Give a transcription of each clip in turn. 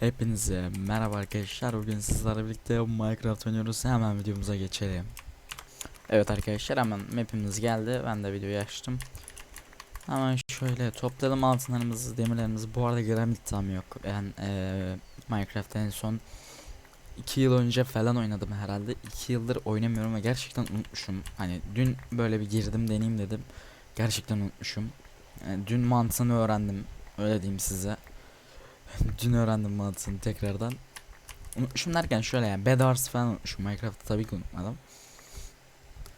Hepinize merhaba arkadaşlar. Bugün sizlerle birlikte Minecraft oynuyoruz. Hemen videomuza geçelim. Evet arkadaşlar hemen map'imiz geldi. Ben de videoyu açtım. Hemen şöyle toplayalım altınlarımızı, demirlerimizi. Bu arada granit tam yok. Ben eee Minecraft'ta en son 2 yıl önce falan oynadım herhalde. 2 yıldır oynamıyorum ve gerçekten unutmuşum. Hani dün böyle bir girdim deneyeyim dedim. Gerçekten unutmuşum. Yani dün mantığını öğrendim. Öyle diyeyim size. Dün öğrendim mantığını tekrardan. Unutmuşum derken şöyle yani Bed Wars falan unutmuşum. Minecraft'ı tabii ki unutmadım.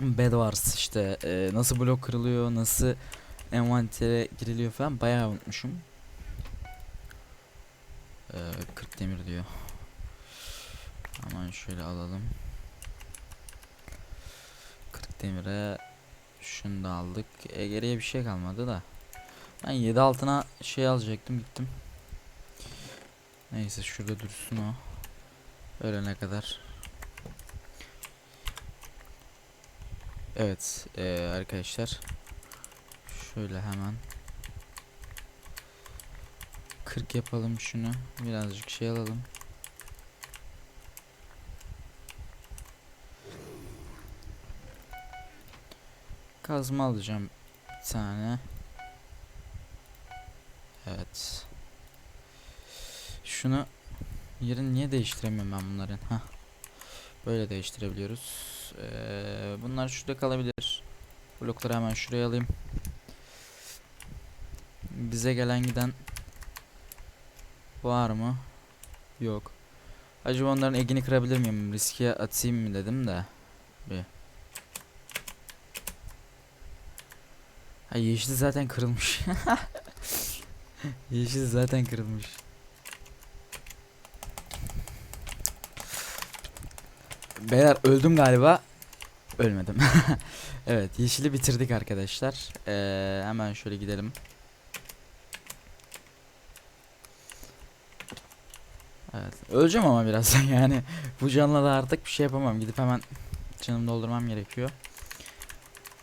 Bed Wars işte e, nasıl blok kırılıyor, nasıl envantere giriliyor falan bayağı unutmuşum. E, 40 demir diyor. Hemen şöyle alalım. 40 demire şunu da aldık. E, geriye bir şey kalmadı da. Ben 7 altına şey alacaktım gittim. Neyse şurada dursun o. Ölene kadar. Evet eee, arkadaşlar. Şöyle hemen. 40 yapalım şunu. Birazcık şey alalım. Kazma alacağım bir tane. Evet. Şunu yerini niye değiştiremiyorum ben bunların? Ha. Böyle değiştirebiliyoruz. Ee, bunlar şurada kalabilir. Blokları hemen şuraya alayım. Bize gelen giden var mı? Yok. Acaba onların egini kırabilir miyim? Riske atayım mı dedim de. Bir. Ha yeşil zaten kırılmış. yeşil zaten kırılmış. Beyler öldüm galiba. Ölmedim. evet yeşili bitirdik arkadaşlar. Ee, hemen şöyle gidelim. Evet. Öleceğim ama birazdan yani. Bu canla da artık bir şey yapamam. Gidip hemen canımı doldurmam gerekiyor.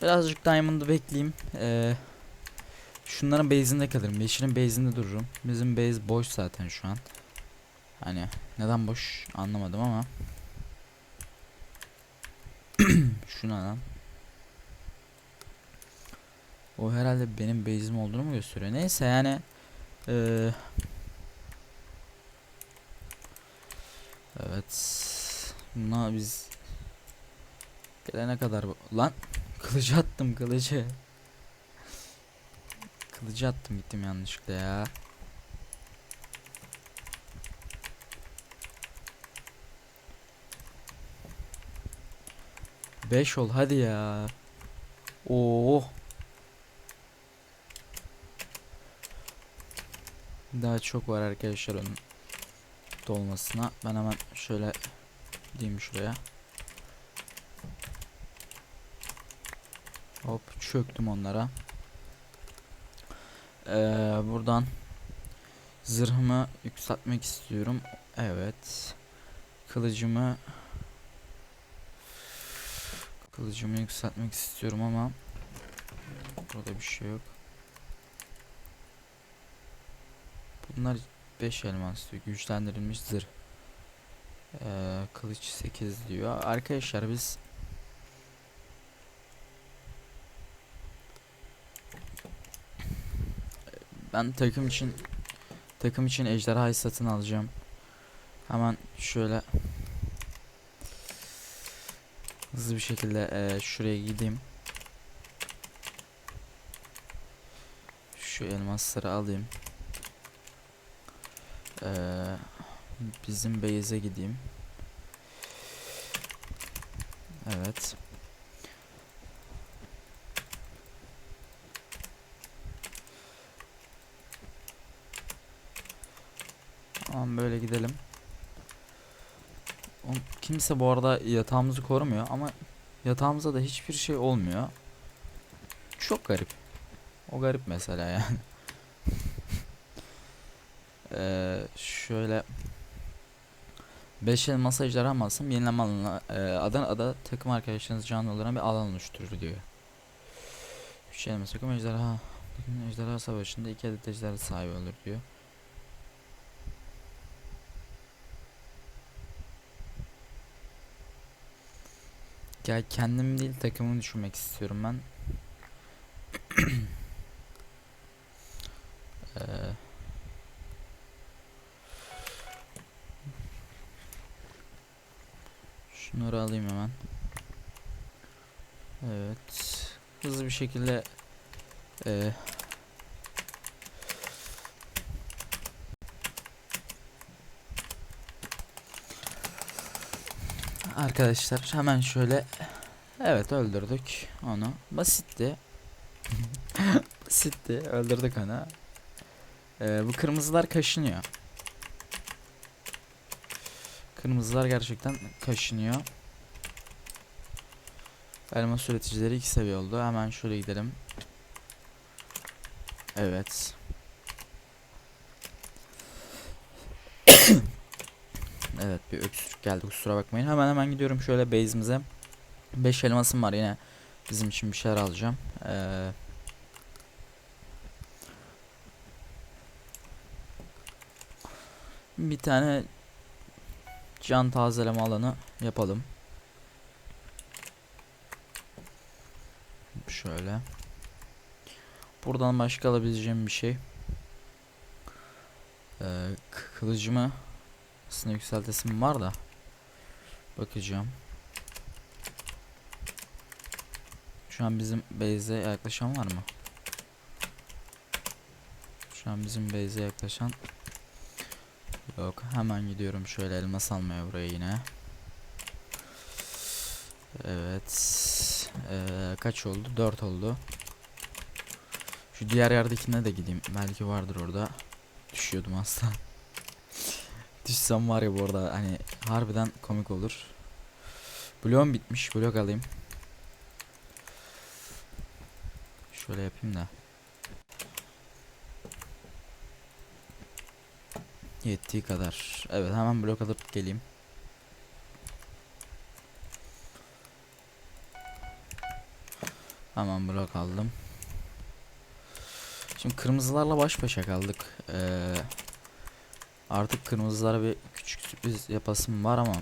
Birazcık diamond'ı bekleyeyim. Ee, şunların base'inde kalırım. Yeşilin base'inde dururum. Bizim base boş zaten şu an. Hani neden boş anlamadım ama. Şuna lan. O herhalde benim base'im olduğunu mu gösteriyor? Neyse yani eee Evet. Buna biz gelene kadar lan kılıcı attım kılıcı. Kılıcı attım gittim yanlışlıkla ya. Beş ol hadi ya. Oo. Daha çok var arkadaşlar onun dolmasına. Ben hemen şöyle diyeyim şuraya. Hop çöktüm onlara. Ee, buradan zırhımı yükseltmek istiyorum. Evet. Kılıcımı Kılıcımı yükseltmek istiyorum ama burada bir şey yok. Bunlar 5 elmas diyor. Güçlendirilmiş zırh. Ee, kılıç 8 diyor. Arkadaşlar biz ben takım için takım için ejderhayı satın alacağım. Hemen şöyle hızlı bir şekilde eee, şuraya gideyim. Şu elmasları alayım. Eee, bizim base'e gideyim. Evet. Tamam böyle gidelim. Kimse bu arada yatağımızı korumuyor ama yatağımıza da hiçbir şey olmuyor. Çok garip. O garip mesela yani. Eee şöyle 5 elmas ejderha alsam yenileme alanına e, Adana'da takım arkadaşlarınız canlı olarak bir alan oluşturur diyor. 3 elmas takım ejderha ejderha savaşında iki adet ejderha sahibi olur diyor. Ya kendim değil takımımı düşünmek istiyorum ben. Eee Şunları alayım hemen. Evet. Hızlı bir şekilde eee Arkadaşlar hemen şöyle Evet öldürdük onu. Basitti. Basitti. Öldürdük onu. Ee, bu kırmızılar kaşınıyor. Kırmızılar gerçekten kaşınıyor. Elmas üreticileri 2 seviye oldu. Hemen şöyle gidelim. Evet. Evet bir öksürük geldi kusura bakmayın. Hemen hemen gidiyorum şöyle base'imize. 5 elmasım var yine bizim için bir şeyler alacağım. Ee, bir tane can tazeleme alanı yapalım. Şöyle. Buradan başka alabileceğim bir şey. Ee, kılıcımı aslında yükseltesim var da bakacağım. Şu an bizim base'e yaklaşan var mı? Şu an bizim base'e yaklaşan yok. Hemen gidiyorum şöyle elmas almaya buraya yine. Evet. Ee, kaç oldu? 4 oldu. Şu diğer yerdekine de gideyim. Belki vardır orada. Düşüyordum aslında. Düşsem var ya bu arada hani harbiden komik olur. Bloğum bitmiş. Blok alayım. Şöyle yapayım da. Yettiği kadar. Evet hemen blok alıp geleyim. Hemen blok aldım. Şimdi kırmızılarla baş başa kaldık. Ee, artık kırmızılara bir küçük sürpriz yapasım var ama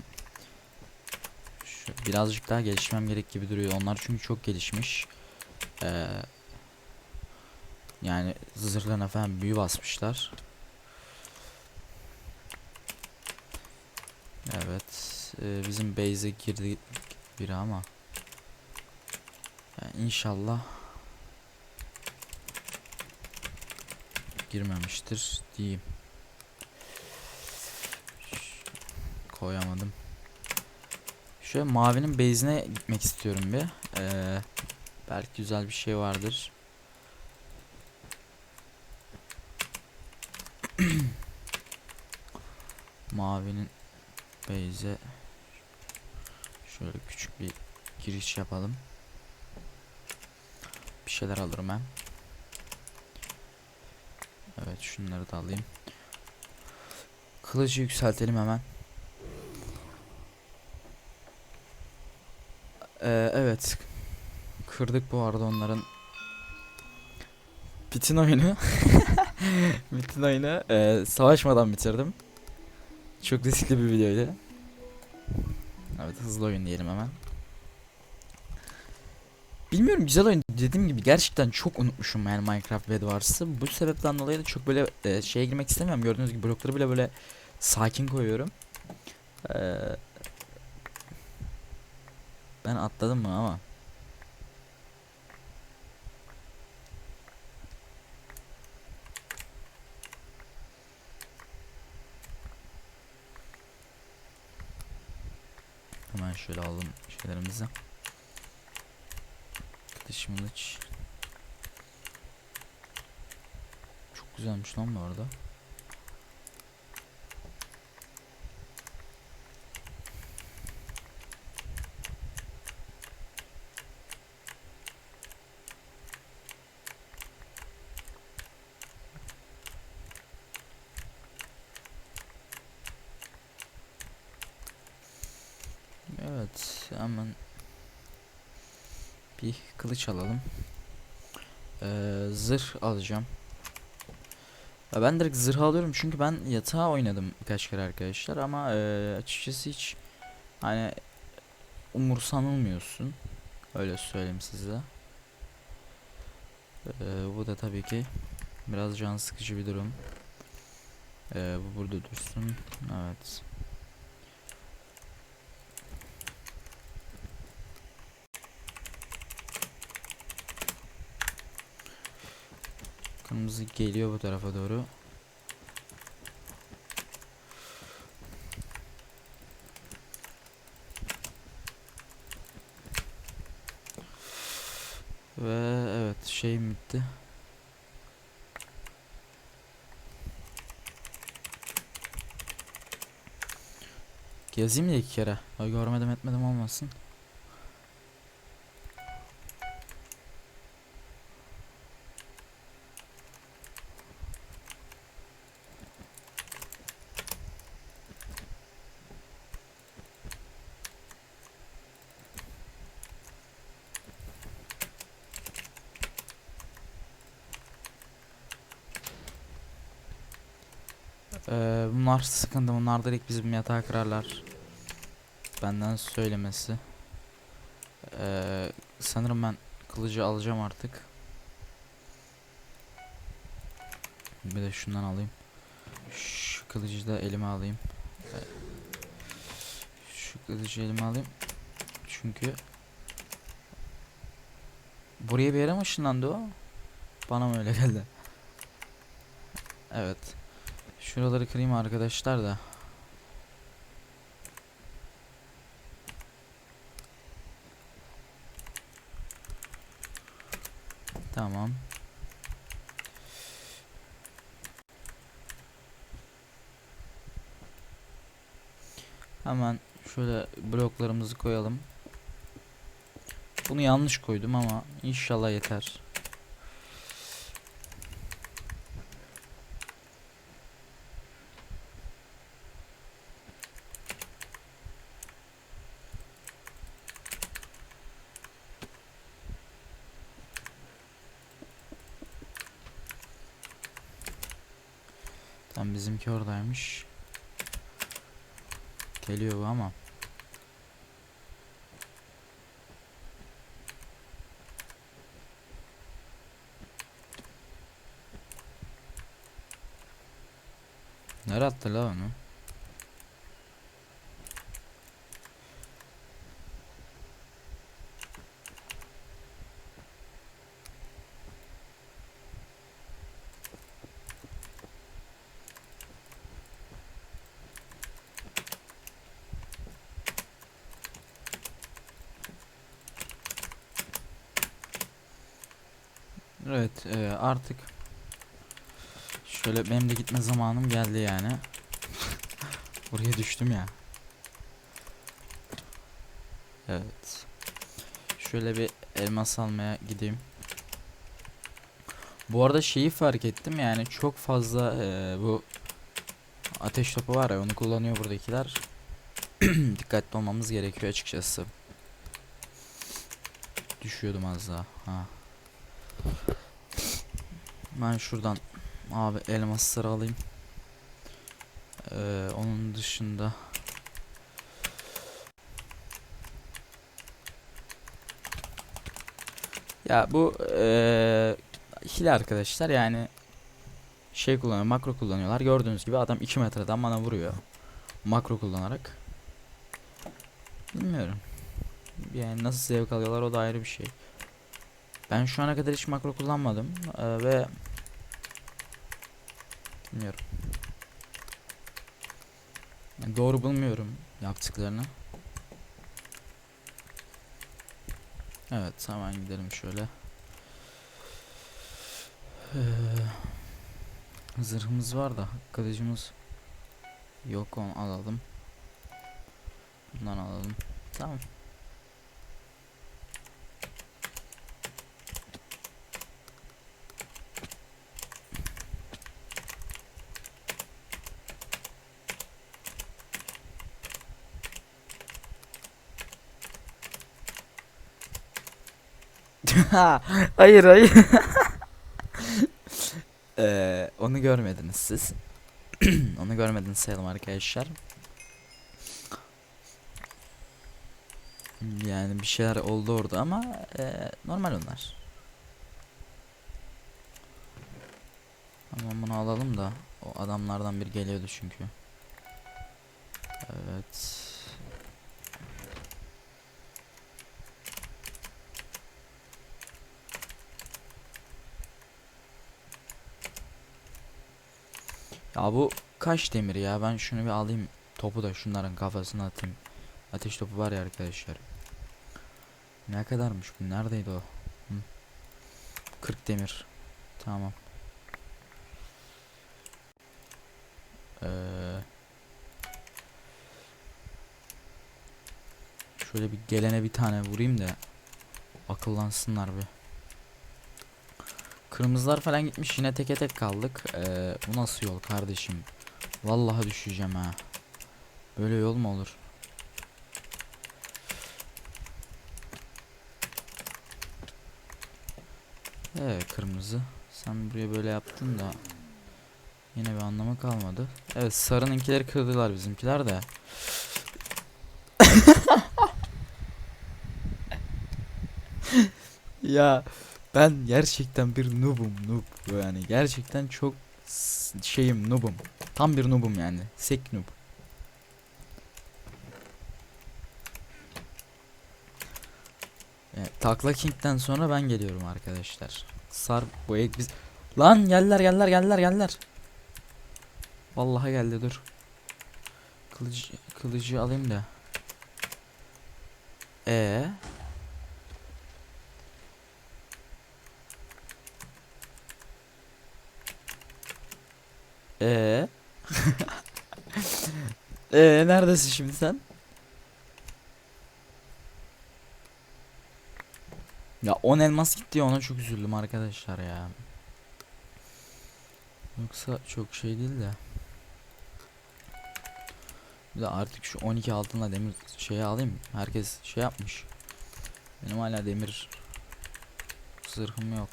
şu birazcık daha gelişmem gerek gibi duruyor. Onlar çünkü çok gelişmiş. Ee, yani zırhlarına falan büyü basmışlar. Evet. e, bizim base'e girdi biri ama. Yani inşallah girmemiştir diyeyim. Koyamadım. Şöyle mavinin base'ine gitmek istiyorum bir. Ee, belki güzel bir şey vardır. Mavinin base'e şöyle küçük bir giriş yapalım. Bir şeyler alırım ben. Evet şunları da alayım. Kılıcı yükseltelim hemen. Ee, evet. Kırdık bu arada onların bütün oyunu. bütün oyunu e, savaşmadan bitirdim. Çok riskli bir videoydu. Evet hızlı oyun diyelim hemen. Bilmiyorum güzel oyun dediğim gibi gerçekten çok unutmuşum yani Minecraft Wars'ı. Bu sebepten dolayı da çok böyle e, şeye girmek istemiyorum. Gördüğünüz gibi blokları bile böyle sakin koyuyorum. Ee, ben atladım mı ama. Hemen şöyle alalım şeylerimizi. Dış mılıç. Çok güzelmiş lan bu arada. Evet hemen bir kılıç alalım. Ee, zırh alacağım. Ya ben direkt zırh alıyorum çünkü ben yatağa oynadım birkaç kere arkadaşlar ama e, açıkçası hiç hani umursanılmıyorsun. Öyle söyleyeyim size. Ee, bu da tabii ki biraz can sıkıcı bir durum. Ee, bu burada dursun. Evet. Kırmızı geliyor bu tarafa doğru. Ve evet şeyim bitti. Gezeyim de iki kere. Ay görmedim etmedim olmasın. Ee, bunlar sıkıntı. Bunlar direkt bizim yatağı kırarlar. Benden söylemesi. Ee, sanırım ben kılıcı alacağım artık. Bir de şundan alayım. Şu kılıcı da elime alayım. Şu kılıcı elime alayım. Çünkü buraya bir yere mi ışınlandı o? Bana mı öyle geldi? Evet. Şuraları kırayım arkadaşlar da. Tamam. Hemen şöyle bloklarımızı koyalım. Bunu yanlış koydum ama inşallah yeter. Tam bizimki oradaymış. Geliyor bu ama. Nereye attı la onu? Evet e, artık şöyle benim de gitme zamanım geldi yani. Buraya düştüm ya. Evet. Şöyle bir elmas almaya gideyim. Bu arada şeyi fark ettim yani çok fazla e, bu ateş topu var ya onu kullanıyor buradakiler. Dikkatli olmamız gerekiyor açıkçası. Düşüyordum az daha. Ha. Ben şuradan abi elmasları alayım. Ee, onun dışında. Ya bu ee, hile arkadaşlar yani şey kullanıyor makro kullanıyorlar. Gördüğünüz gibi adam 2 metreden bana vuruyor. Makro kullanarak. Bilmiyorum. Yani nasıl zevk alıyorlar o da ayrı bir şey. Ben şu ana kadar hiç makro kullanmadım ee, ve bilmiyorum. Yani doğru bulmuyorum yaptıklarını. Evet hemen gidelim şöyle. Ee, zırhımız var da kılıcımız yok onu alalım. Bundan alalım. Tamam. Hayır hayır. Ee, onu görmediniz siz. onu görmediniz sayalım arkadaşlar. Yani bir şeyler oldu orada ama e, normal onlar. Ama bunu alalım da o adamlardan bir geliyordu çünkü. Evet. Ya bu kaç demir ya? Ben şunu bir alayım. Topu da şunların kafasına atayım. Ateş topu var ya arkadaşlar. Ne kadarmış bu? Neredeydi o? Hı. 40 demir. Tamam. Ee, şöyle bir gelene bir tane vurayım da akıllansınlar bir. Kırmızılar falan gitmiş yine teke tek kaldık. Ee, bu nasıl yol kardeşim? Vallahi düşeceğim ha. Böyle yol mu olur? Ee kırmızı. Sen buraya böyle yaptın da yine bir anlamı kalmadı. Evet sarınınkileri kırdılar bizimkiler de. ya ben gerçekten bir noobum noob yani gerçekten çok şeyim noobum. Tam bir noobum yani. Sek noob. Evet, Takla King'den sonra ben geliyorum arkadaşlar. Sar bu ek biz Lan geldiler geldiler geldiler geldiler. Vallahi geldi dur. Kılıcı kılıcı alayım da. E E E neredesin şimdi sen? Ya 10 elmas gitti ya ona çok üzüldüm arkadaşlar ya. Yoksa çok şey değil de. Bir de artık şu 12 altınla demir şeyi alayım. Herkes şey yapmış. Benim hala demir zırhım yok.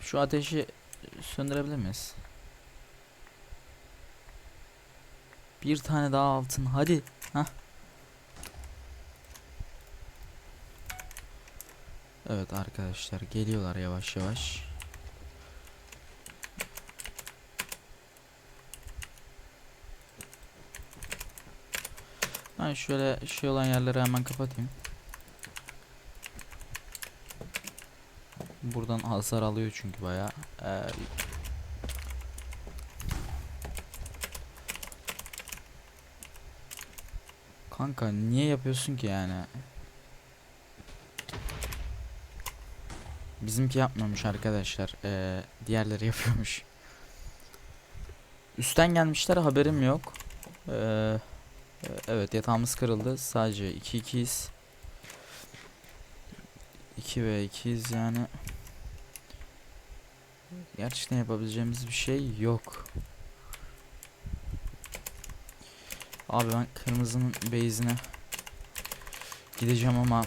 Şu ateşi söndürebilir miyiz? Bir tane daha altın hadi. Hah. Evet arkadaşlar geliyorlar yavaş yavaş. Ben şöyle şey olan yerleri hemen kapatayım. Buradan hasar alıyor çünkü bayağı. Ee, Kanka niye yapıyorsun ki yani? Bizimki yapmamış arkadaşlar. Ee, diğerleri yapıyormuş. Üstten gelmişler haberim yok. Ee, evet yatağımız kırıldı. Sadece 2 2'yiz. 2 ve 2'yiz yani. Gerçekten yapabileceğimiz bir şey yok. Abi ben kırmızının base'ine gideceğim ama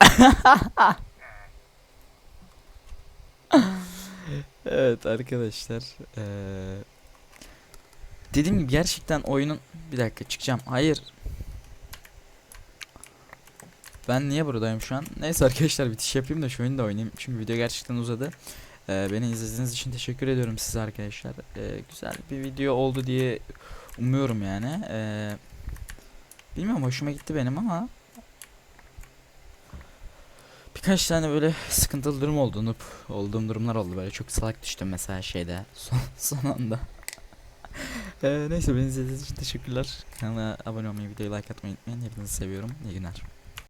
Evet arkadaşlar eee Dediğim gibi gerçekten oyunun bir dakika çıkacağım hayır Ben niye buradayım şu an neyse arkadaşlar bitiş yapayım da şu oyunu da oynayayım çünkü video gerçekten uzadı Eee, Beni izlediğiniz için teşekkür ediyorum size arkadaşlar Eee, Güzel bir video oldu diye umuyorum yani Eee Bilmiyorum hoşuma gitti benim ama Birkaç tane böyle sıkıntılı durum oldu. Noob olduğum durumlar oldu. Böyle çok salak düştüm mesela şeyde. Son, son anda. Ee, neyse beni izlediğiniz için teşekkürler. Kanala abone olmayı, videoyu like atmayı unutmayın. Hepinizi seviyorum. İyi günler.